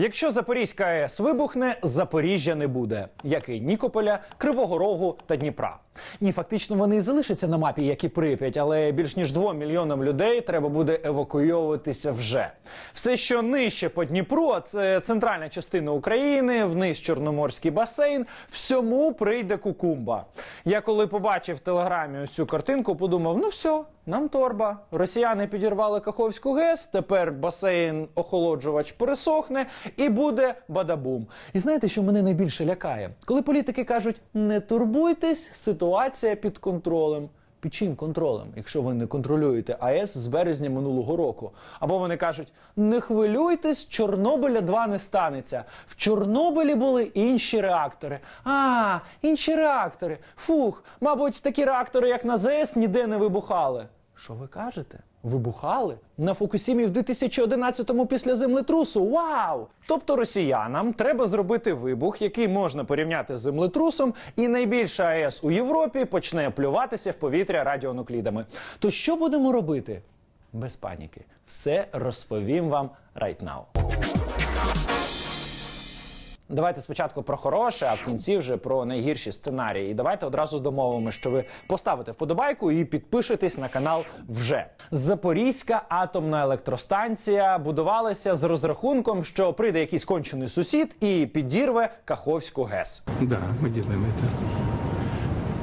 Якщо Запорізька АЕС вибухне, Запоріжжя не буде, як і Нікополя, Кривого Рогу та Дніпра. Ні, фактично вони і залишаться на мапі, як і Прип'ять, але більш ніж 2 мільйонам людей треба буде евакуйовуватися вже. Все, що нижче по Дніпру, а це центральна частина України, вниз Чорноморський басейн, всьому прийде кукумба. Я коли побачив в телеграмі ось цю картинку, подумав: ну все, нам торба. Росіяни підірвали Каховську ГЕС, тепер басейн охолоджувач пересохне і буде бадабум. І знаєте, що мене найбільше лякає? Коли політики кажуть, не турбуйтесь, ситуація під контролем. Під чим контролем, якщо ви не контролюєте АЕС з березня минулого року? Або вони кажуть: не хвилюйтесь, Чорнобиля 2 не станеться. В Чорнобилі були інші реактори. А, інші реактори. Фух, мабуть, такі реактори, як на ЗС, ніде не вибухали. Що ви кажете? Вибухали на Фукусімі в 2011-му після землетрусу. Вау! Тобто росіянам треба зробити вибух, який можна порівняти з землетрусом, і найбільша АЕС у Європі почне плюватися в повітря радіонуклідами. То що будемо робити? Без паніки. Все розповім вам right now. Давайте спочатку про хороше, а в кінці вже про найгірші сценарії. І давайте одразу домовимо, що ви поставите вподобайку і підпишетесь на канал вже. Запорізька атомна електростанція будувалася з розрахунком, що прийде якийсь кончений сусід і підірве Каховську ГЕС. Да, мы делаем это.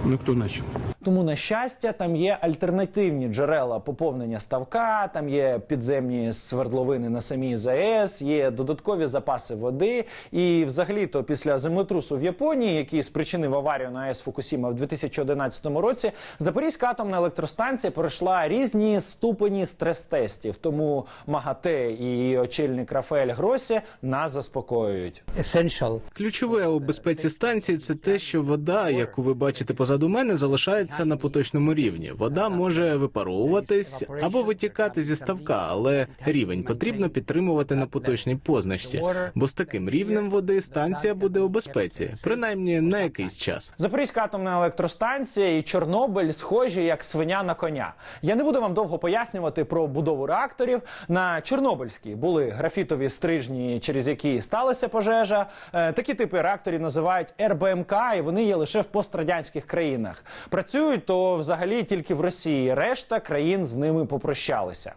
Ну, кто начал? Тому, на щастя, там є альтернативні джерела поповнення ставка, там є підземні свердловини на самій ЗАЕС, є додаткові запаси води. І, взагалі-то, після землетрусу в Японії, який спричинив аварію на АЕС Фукусіма в 2011 році, Запорізька атомна електростанція пройшла різні ступені стрес-тестів. Тому МАГАТЕ і очільник Рафаель Гросі нас заспокоюють. essential Ключове у безпеці станції це те, що вода, яку ви бачите позаду мене, залишається на поточному рівні. Вода може випаровуватись або витікати зі ставка, але рівень потрібно підтримувати на поточній позначці, бо з таким рівнем води станція буде у безпеці, принаймні на якийсь час. Запорізька атомна електростанція і Чорнобиль схожі як свиня на коня. Я не буду вам довго пояснювати про будову реакторів. На Чорнобильській були графітові стрижні, через які сталася пожежа. Е, Такі типи реакторів називають РБМК, і вони є лише в пострадянських країнах. Працюють то взагалі тільки в Росії. Решта країн з ними попрощалися.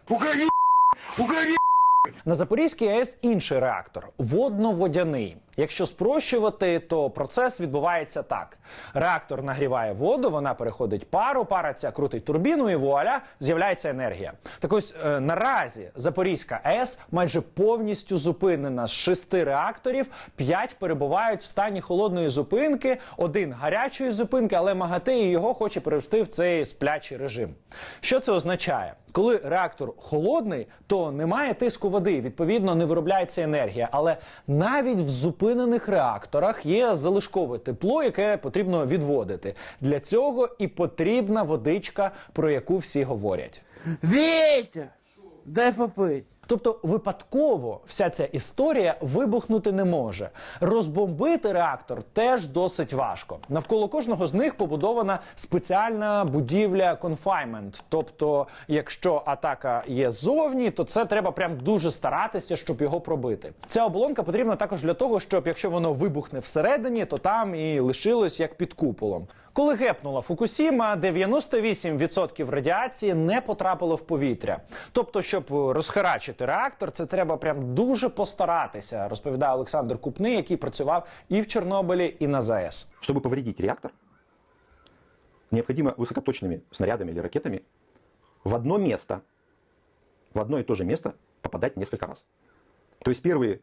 На Запорізькій АЕС інший реактор водно-водяний. Якщо спрощувати, то процес відбувається так: реактор нагріває воду, вона переходить пару, пара ця крутить турбіну, і вуаля з'являється енергія. Так ось е, наразі Запорізька АЕС майже повністю зупинена з шести реакторів. П'ять перебувають в стані холодної зупинки, один гарячої зупинки, але МАГАТЕ його хоче перевести в цей сплячий режим. Що це означає? Коли реактор холодний, то немає тиску води, відповідно, не виробляється енергія. Але навіть в зупинених реакторах є залишкове тепло, яке потрібно відводити. Для цього і потрібна водичка, про яку всі говорять. Вітя! Дай попить. Тобто випадково вся ця історія вибухнути не може. Розбомбити реактор теж досить важко. Навколо кожного з них побудована спеціальна будівля конфаймент. Тобто, якщо атака є ззовні, то це треба прям дуже старатися, щоб його пробити. Ця оболонка потрібна також для того, щоб якщо воно вибухне всередині, то там і лишилось як під куполом. Коли гепнула Фукусіма, 98% радіації не потрапило в повітря. Тобто, щоб розхарачити реактор, це треба прям дуже постаратися, розповідає Олександр Купний, який працював і в Чорнобилі, і на ЗАЕС. Чтобы повредить реактор, необходимо высокоточными снарядами или ракетами в одно место, в одно и то же место попадать несколько раз. То есть первые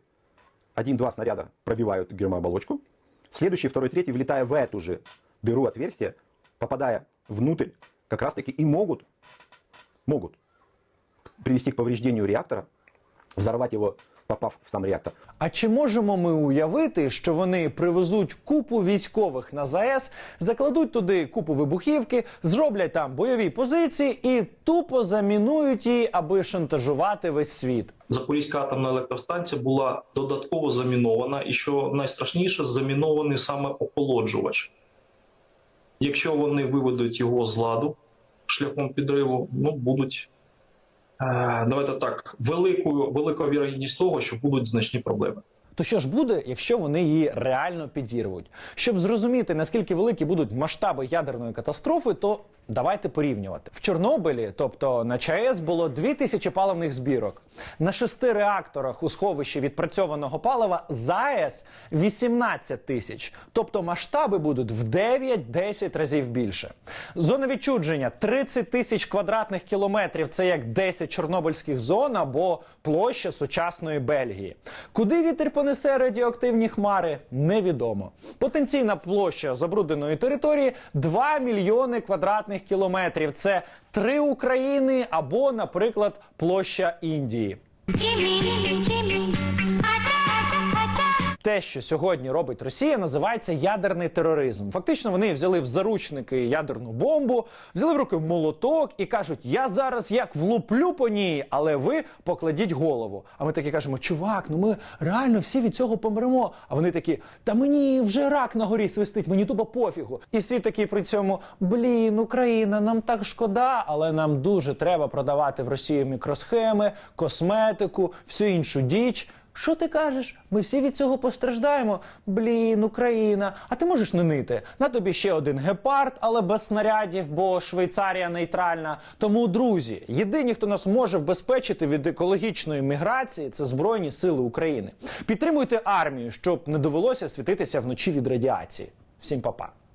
один-два снаряда пробивают гермооболочку, следующий, второй, третий, влетая в эту же дыру отверстия, попадая внутрь, как раз таки и могут, могут привести к повреждению реактора, взорвать его, попав в сам реактор. А чи можемо ми уявити, що вони привезуть купу військових на ЗАЕС, закладуть туди купу вибухівки, зроблять там бойові позиції і тупо замінують її, аби шантажувати весь світ? Запорізька атомна електростанція була додатково замінована, і що найстрашніше, замінований саме охолоджувач. Якщо вони виведуть його з ладу шляхом підриву, ну будуть давайте так, великою великою вірогідність того, що будуть значні проблеми. То що ж буде, якщо вони її реально підірвуть? Щоб зрозуміти, наскільки великі будуть масштаби ядерної катастрофи, то давайте порівнювати. В Чорнобилі, тобто на ЧАЕС, було 2000 паливних збірок. На шести реакторах у сховищі відпрацьованого палива ЗАЕС 18 тисяч. Тобто масштаби будуть в 9-10 разів більше. Зона відчудження 30 тисяч квадратних кілометрів. Це як 10 чорнобильських зон або площа сучасної Бельгії. Куди вітер понесе радіоактивні хмари, невідомо. Потенційна площа забрудненої території 2 мільйони квадратних кілометрів. Це три України або, наприклад, площа Індії. Jimmy, Jimmy. Те, що сьогодні робить Росія, називається ядерний тероризм. Фактично, вони взяли в заручники ядерну бомбу, взяли в руки молоток і кажуть: я зараз як влуплю по ній, але ви покладіть голову. А ми такі кажемо: чувак, ну ми реально всі від цього помремо. А вони такі: та мені вже рак на горі свистить, мені тупо пофігу. І світ такий при цьому: блін, Україна, нам так шкода, але нам дуже треба продавати в Росію мікросхеми, косметику, всю іншу діч. Що ти кажеш? Ми всі від цього постраждаємо. Блін, Україна. А ти можеш не нити? На тобі ще один гепард, але без снарядів, бо Швейцарія нейтральна. Тому, друзі, єдині, хто нас може вбезпечити від екологічної міграції, це Збройні Сили України. Підтримуйте армію, щоб не довелося світитися вночі від радіації. Всім па-па.